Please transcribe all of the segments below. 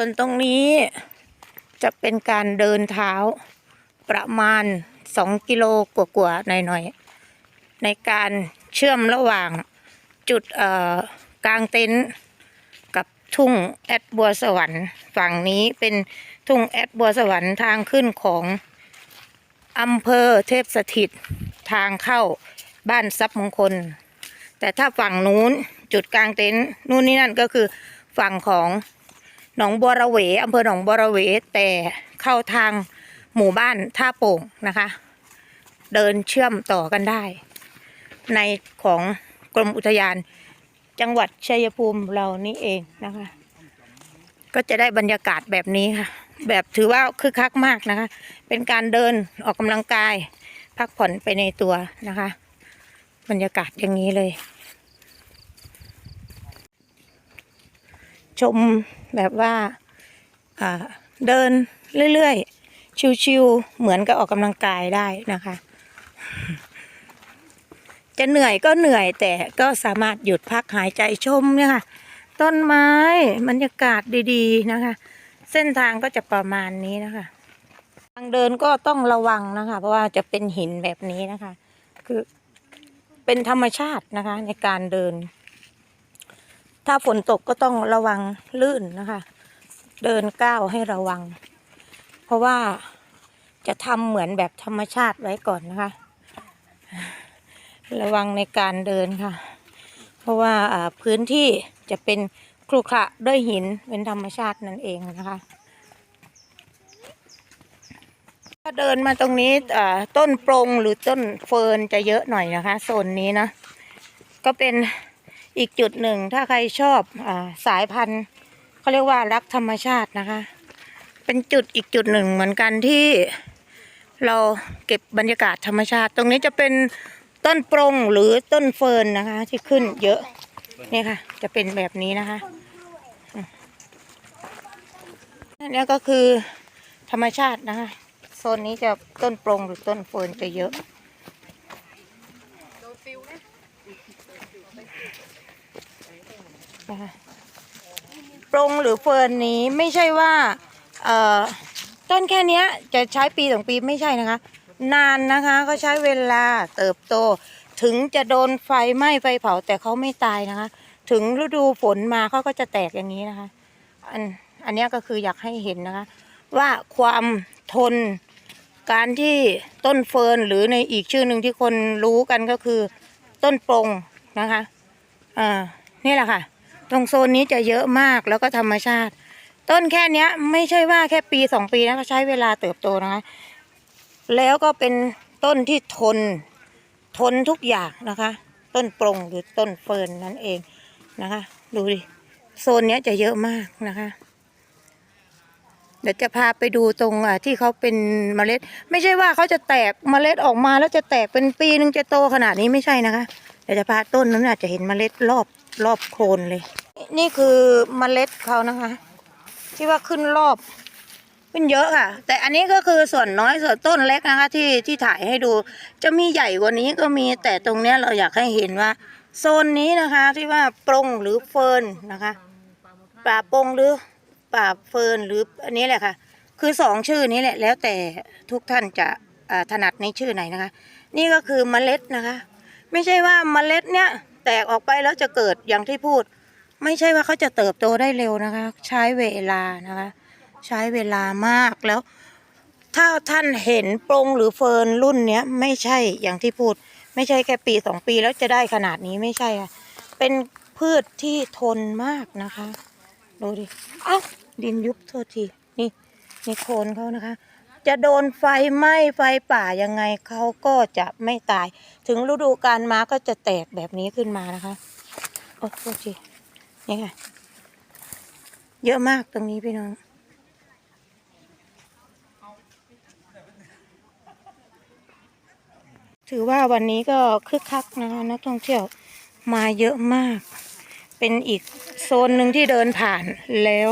ส่วนตรงนี้จะเป็นการเดินเท้าประมาณ 2 กิโลกว่าๆหน่อยๆ ในการเชื่อมระหว่างจุดกลางเต็นท์กับทุ่งแอดบัวสวรรค์ฝั่งนี้เป็นทุ่งแอดบัวสวรรค์ทางขึ้นของอำเภอเทพสถิตทางเข้าบ้านทรัพย์มงคล แต่ถ้าฝั่งนู้นจุดกลางเต็นท์นู่นนี่นั่นก็คือฝั่งของ หนองบัวระเวอำเภอหนองบัวระเวแต่เข้าทางหมู่บ้านท่าโป่งนะคะ เดินเชื่อมต่อกันได้ ในของกรมอุทยานจังหวัดชัยภูมิเรานี่เองนะคะ ก็จะได้บรรยากาศแบบนี้ค่ะ แบบถือว่าคึกคักมากนะคะ เป็นการเดินออกกำลังกาย พักผ่อนไปในตัวนะคะ บรรยากาศอย่างนี้เลย ชม แบบว่าเดินเรื่อยๆ ชิวๆ เหมือนกับออกกำลังกายได้นะคะ จะเหนื่อยก็เหนื่อยแต่ก็สามารถหยุดพักหายใจชมเนี่ยค่ะ ต้นไม้บรรยากาศดีๆนะคะ เส้นทางก็จะประมาณนี้นะคะ ทางเดินก็ต้องระวังนะคะ เพราะว่าจะเป็นหินแบบนี้นะคะ คือเป็นธรรมชาตินะคะในการเดิน ถ้าฝนตกก็ต้องระวังลื่นนะคะ เดินก้าวให้ระวัง เพราะว่าจะทำเหมือนแบบธรรมชาติไว้ก่อนนะคะ ระวังในการเดินค่ะ เพราะว่าพื้นที่จะเป็นครุขระด้วยหินเป็นธรรมชาตินั่นเองนะคะ ถ้าเดินมาตรงนี้ต้นปรงหรือต้นเฟิร์นจะเยอะหน่อยนะคะโซนนี้นะ ก็เป็น อีกจุดหนึ่งถ้าใครชอบอสายพันธุ์เขาเรียกว่ารักธรรมชาตินะคะ เป็นจุดอีกจุดหนึ่งเหมือนกันที่เราเก็บบรรยากาศธรรมชาติ ตรงนี้จะเป็นต้นปรงหรือต้นเฟิร์นนะคะ ที่ขึ้นเยอะนี่ค่ะ จะเป็นแบบนี้นะคะอันนี้ก็คือธรรมชาตินะคะโซนนี้จะต้นปรงหรือต้นเฟิร์นจะเยอะ นะคะปรงหรือเฟิร์นนี้ไม่ใช่ว่าต้นแค่เนี้ยจะใช้ปีสองปีไม่ใช่นะคะ นานนะคะก็ใช้เวลาเติบโต ถึงจะโดนไฟไหม้ไฟเผาแต่เขาไม่ตายนะคะ ถึงฤดูฝนมาเขาก็จะแตกอย่างนี้นะคะ อันอันนี้ก็คืออยากให้เห็นนะคะ ว่าความทนการที่ต้นเฟิร์นหรือในอีกชื่อหนึ่งที่คนรู้กันก็คือต้นปรงนะคะอ่านี่แหละค่ะ ตรงโซนนี้จะเยอะมากแล้วก็ธรรมชาติ ต้นแค่เนี้ย ไม่ใช่ว่าแค่ปีสองปีนะก็ใช้เวลาเติบโตนะคะ แล้วก็เป็นต้นที่ทน ทนทุกอย่างนะคะ ต้นปรงหรือต้นเฟิร์นนั่นเองนะคะ ดูดิโซนเนี้ยจะเยอะมากนะคะ เดี๋ยวจะพาไปดูตรงอะที่เขาเป็นเมล็ด ไม่ใช่ว่าเขาจะแตกเมล็ดออกมาแล้วจะแตกเป็นปีนึงจะโตขนาดนี้ไม่ใช่นะคะเดี๋ยวจะพาต้นนั้นอาจจะเห็นเมล็ดรอบ รอบโคนเลย นี่คือเมล็ดเขานะคะ ที่ว่าขึ้นรอบ ขึ้นเยอะค่ะ แต่อันนี้ก็คือส่วนน้อยส่วนต้นเล็กนะคะ ที่ที่ถ่ายให้ดู จะมีใหญ่กว่านี้ก็มีแต่ตรงเนี้ยเราอยากให้เห็นว่า โซนนี้นะคะที่ว่าปรงหรือเฟิร์นนะคะป่าปงหรือป่าเฟิร์นหรืออันนี้แหละค่ะ คือสองชื่อนี้แหละแล้วแต่ทุกท่านจะถนัดในชื่อไหนนะคะ นี่ก็คือเมล็ดนะคะ ไม่ใช่ว่าเมล็ดเนี้ย ตกออกไปแล้วจะเกิดอย่างที่พูด ไม่ใช่ว่าเขาจะเติบโตได้เร็วนะคะ ใช้เวลานะคะ ใช้เวลามากแล้ว ถ้าท่านเห็นปรงหรือเฟิร์นรุ่นเนี้ยไม่ใช่อย่างที่พูด ไม่ใช่แค่ปีสองปีแล้วจะได้ขนาดนี้ไม่ใช่ค่ะเป็นพืชที่ทนมากนะคะ ดูดิ เอ้า ดินยุบโทษที นี่ นี่โคนเขานะคะ จะโดนไฟไหม้ไฟป่ายังไงเขาก็จะไม่ตาย ถึงฤดูกาลมาก็จะแตกแบบนี้ขึ้นมานะคะ โอ้โทษทีนี่ค่ะ เยอะมากตรงนี้พี่น้อง ถือว่าวันนี้ก็คึกคักนะคะนักท่องเที่ยวมาเยอะมาก เป็นอีกโซนหนึ่งที่เดินผ่านแล้ว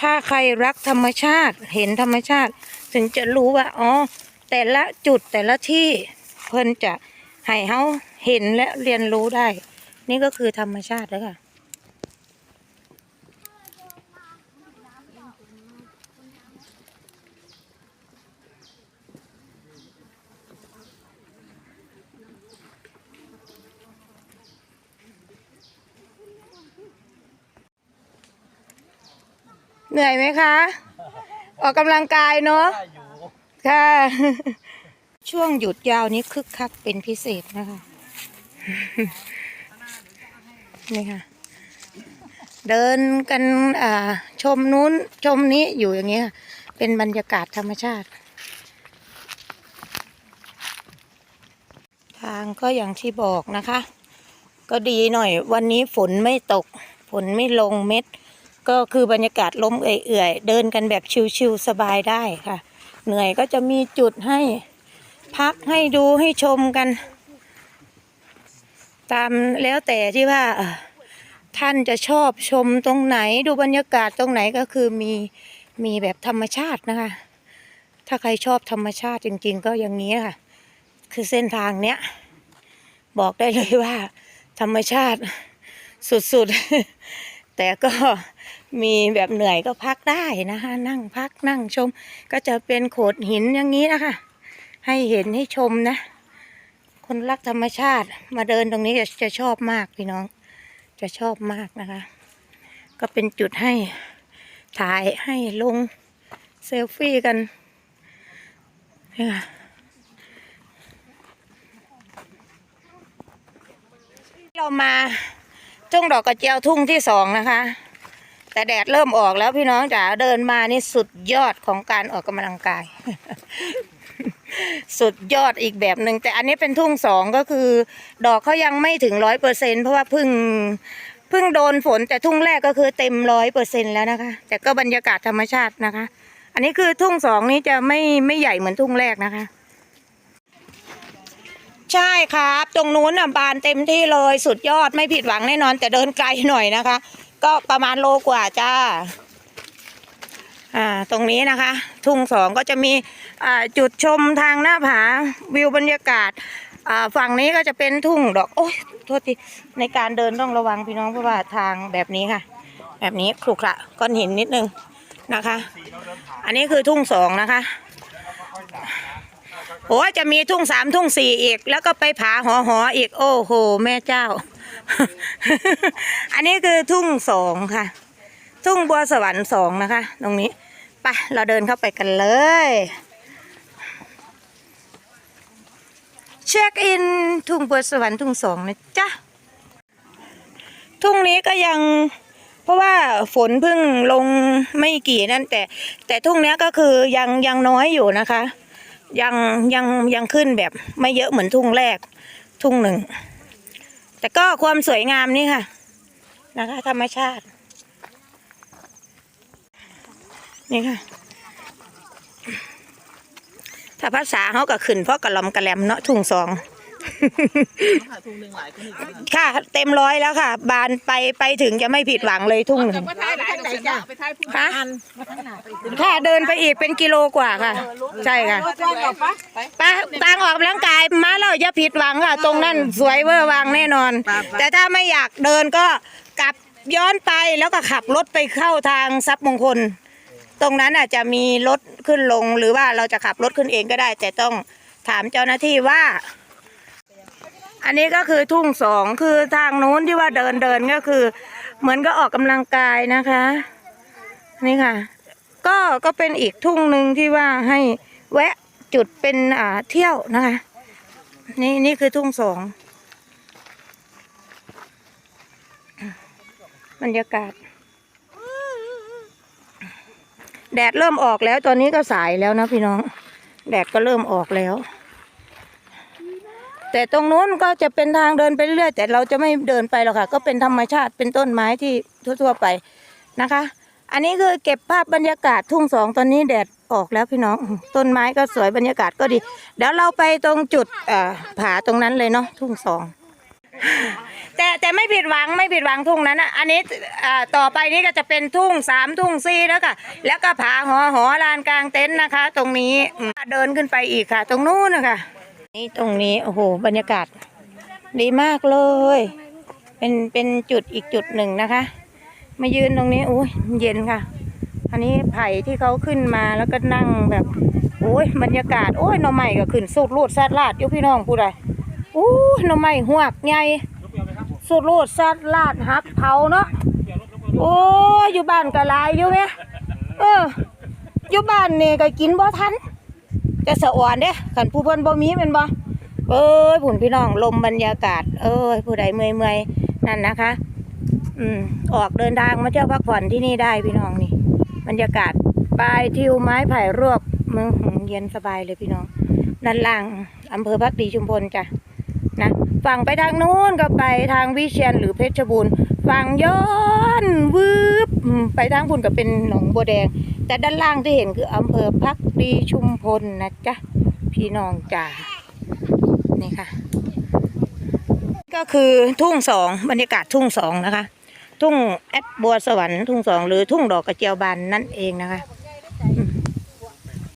ถ้าใครรักธรรมชาติเห็นธรรมชาติ ถึงจะรู้ว่าอ๋อแต่ละจุดแต่ละที่เพิ่นจะให้เขาเห็นและเรียนรู้ได้ นี่ก็คือธรรมชาติแล้วค่ะเหนื่อยไหมคะ ออกกำลังกายเนาะได้อยู่ค่ะ ช่วงหยุดยาวนี้คึกคักเป็นพิเศษนะคะ นี่ค่ะ เดินกันอ่าชมนู้นชมนี้อยู่อย่างเงี้ย เป็นบรรยากาศธรรมชาติ ทางก็อย่างที่บอกนะคะ ก็ดีหน่อย วันนี้ฝนไม่ตก ฝนไม่ลงเม็ด ก็คือบรรยากาศลมเอื่อยๆ เดินกันแบบชิวๆสบายได้ค่ะ เหนื่อยก็จะมีจุดให้พักให้ดูให้ชมกัน ตามแล้วแต่ที่ว่าท่านจะชอบชมตรงไหนดูบรรยากาศตรงไหนก็คือมีมีแบบธรรมชาตินะคะ ถ้าใครชอบธรรมชาติจริง ๆ ก็อย่างนี้ค่ะ คือเส้นทางเนี้ย บอกได้เลยว่า ธรรมชาติสุดๆ แต่ก็ มีแบบเหนื่อยก็พักได้นะคะ นั่งพักนั่งชม ก็จะเป็นโขดหินอย่างนี้นะคะ ให้เห็นให้ชมนะ คนรักธรรมชาติมาเดินตรงนี้จะจะชอบมากพี่น้อง จะชอบมากนะคะ ก็เป็นจุดให้ถ่ายให้ลงเซลฟี่กันนี่ค่ะเรามาทุ่งดอกกระเจียวทุ่งที่สองนะคะ แต่แดดเริ่มออกแล้วพี่น้องจ๋าเดินมานี่สุดยอดของการออกกำลังกาย สุดยอดอีกแบบหนึ่งแต่อันนี้เป็นทุ่งสองก็คือ ดอกเขายังไม่ถึงร้อยเปอร์เซ็นเพราะว่าเพึ่งเพึ่งโดนฝนแต่ทุ่งแรกก็คือเต็มร้อยเปอร์เซ็นแล้วนะคะ แต่ก็บรรยากาศธรรมชาตินะคะ อันนี้คือทุ่งสองนี้จะไม่ไม่ใหญ่เหมือนทุ่งแรกนะคะ ใช่ครับ ตรงนู้นน่ะบานเต็มที่เลยสุดยอดไม่ผิดหวังแน่นอน แต่เดินไกลหน่อยนะคะ ก็ประมาณโลกว่าจ้า อ่า ตรงนี้นะคะ ทุ่งสองก็จะมีอ่าจุดชมทางหน้าผาวิวบรรยากาศอ่าฝั่งนี้ก็จะเป็นทุ่งดอก โอ้ยโทษทีในการเดินต้องระวังพี่น้องเพราะว่าทางแบบนี้ค่ะ แบบนี้ขรุขระก้อนหินนิดนึงนะคะ อันนี้คือทุ่งสองนะคะโอ้จะมีทุ่งสามทุ่งสี่อีก แล้วก็ไปผาหอหออีก โอ้โห แม่เจ้า อันนี้คือทุ่งสองค่ะ ทุ่งบัวสวรรค์สองนะคะ ตรงนี้ไปเราเดินเข้าไปกันเลย เช็คอินทุ่งบัวสวรรค์ทุ่งสองนะจ๊ะ ทุ่งนี้ก็ยังเพราะว่าฝนเพิ่งลงไม่กี่นั่นแต่ แต่ทุ่งนี้ก็คือยังยังน้อยอยู่นะคะ ยังยังยังขึ้นแบบไม่เยอะเหมือนทุ่งแรกทุ่งหนึ่ง แต่ก็ความสวยงามนี่ค่ะ นะคะ ธรรมชาติ นี่ค่ะ ถ้าภาษาเขาก็ขึ้นเพราะกระลอมกระแหลมเนาะทุ่งสอง หาทุงหนึ่งหลายคนอีกค่ะ เต็มร้อยแล้วค่ะ บานไปไปถึงจะไม่ผิดหวังเลยทุ่งหนึ่งไปท้ายหลายไหนจ้ะไปท้ายผู้ค่ะค่ะเดินไปอีกเป็นกิโลกว่าค่ะ ใช่ค่ะจ้างออกปะไปไปตางออกกำลังกายมาแล้วอย่าผิดหวังค่ะ ตรงนั้นสวยเวอร์วังแน่นอน แต่ถ้าไม่อยากเดินก็กลับย้อนไปแล้วก็ขับรถไปเข้าทางทรัพย์มงคล ตรงนั้นอาจจะมีรถขึ้นลงหรือว่าเราจะขับรถขึ้นเองก็ได้ แต่ต้องถามเจ้าหน้าที่ว่า อันนี้ก็คือทุ่งสองคือทางนู้นที่ว่าเดินเดินก็คือ เหมือนก็ออกกำลังกายนะคะนี่ค่ะ ก็ก็เป็นอีกทุ่งหนึ่งที่ว่าให้แวะจุดเป็นอ่าเที่ยวนะคะ นี่นี่คือทุ่งสองบรรยากาศ แดดเริ่มออกแล้วตอนนี้ก็สายแล้วนะพี่น้อง แดดก็เริ่มออกแล้ว แต่ตรงนู้นก็จะเป็นทางเดินไปเรื่อยแต่เราจะไม่เดินไปหรอกค่ะ ก็เป็นธรรมชาติเป็นต้นไม้ที่ทั่วๆไปนะคะ อันนี้คือเก็บภาพบรรยากาศทุ่งสองตอนนี้แดดออกแล้วพี่น้องต้นไม้ก็สวยบรรยากาศก็ดีเดี๋ยวเราไปตรงจุดผาตรงนั้นเลยเนาะทุ่งสองแต่แต่ไม่ผิดหวังไม่ผิดหวังทุ่งนั้นอะอันนี้ต่อไปนี้ก็จะเป็นทุ่งสามทุ่งสี่แล้วค่ะ แล้วก็ผาหอหอลานกลางเต็นท์นะคะ ตรงนี้เดินขึ้นไปอีกค่ะ ตรงนู้นนะคะ นี่ตรงนี้โอ้โหบรรยากาศดีมากเลย เป็นเป็นจุดอีกจุดหนึ่งนะคะ มายืนตรงนี้โอ้ยเย็นค่ะ อันนี้ไผ่ที่เขาขึ้นมาแล้วก็นั่งแบบโอ้ยบรรยากาศโอ้ยหน่อไม้ก็ขึ้นสูดรูดแซดลาดยู่พี่น้องพูดอะไรโอ้หน่อไม้หวกใหญ่สูดรูดแซดลาดฮักเผาเนาะโอ้ยอยู่บ้านก็ลายอยู่แม่เอออยู่บ้านนี่ก็กินบ่ทัน จะสะอ่อนเด้คันผู้เพิ่นบ่มีแม่นบ่เอ้ยผุนพี่น้องลมบรรยากาศ เอ้ยผู้ใดเมื่อยๆนั่นนะคะ อืมออกเดินทางมาเที่ยวพักผ่อนที่นี่ได้พี่น้องนี่ บรรยากาศปลายทิวไม้ไผ่รวบมืองหงเย็นสบายเลยพี่น้องนันล่างอำเภอพักดีชุมพลจ้ะนะฝั่งไปทางนู้นก็ไปทางวิเชียนหรือเพชรบูรณ์ฝั่งย้อนวืบอืมไปทางพุ่นก็เป็นหนองบัวแดง แต่ด้านล่างที่เห็นคืออำเภอพักดีชุมพลนะจ๊ะ พี่น้องจ๋านี่ค่ะ ก็คือทุ่งสองบรรยากาศทุ่งสองนะคะ ทุ่งแอดบัวสวรรค์ทุ่งสองหรือทุ่งดอกกระเจียวบานนั่นเองนะคะ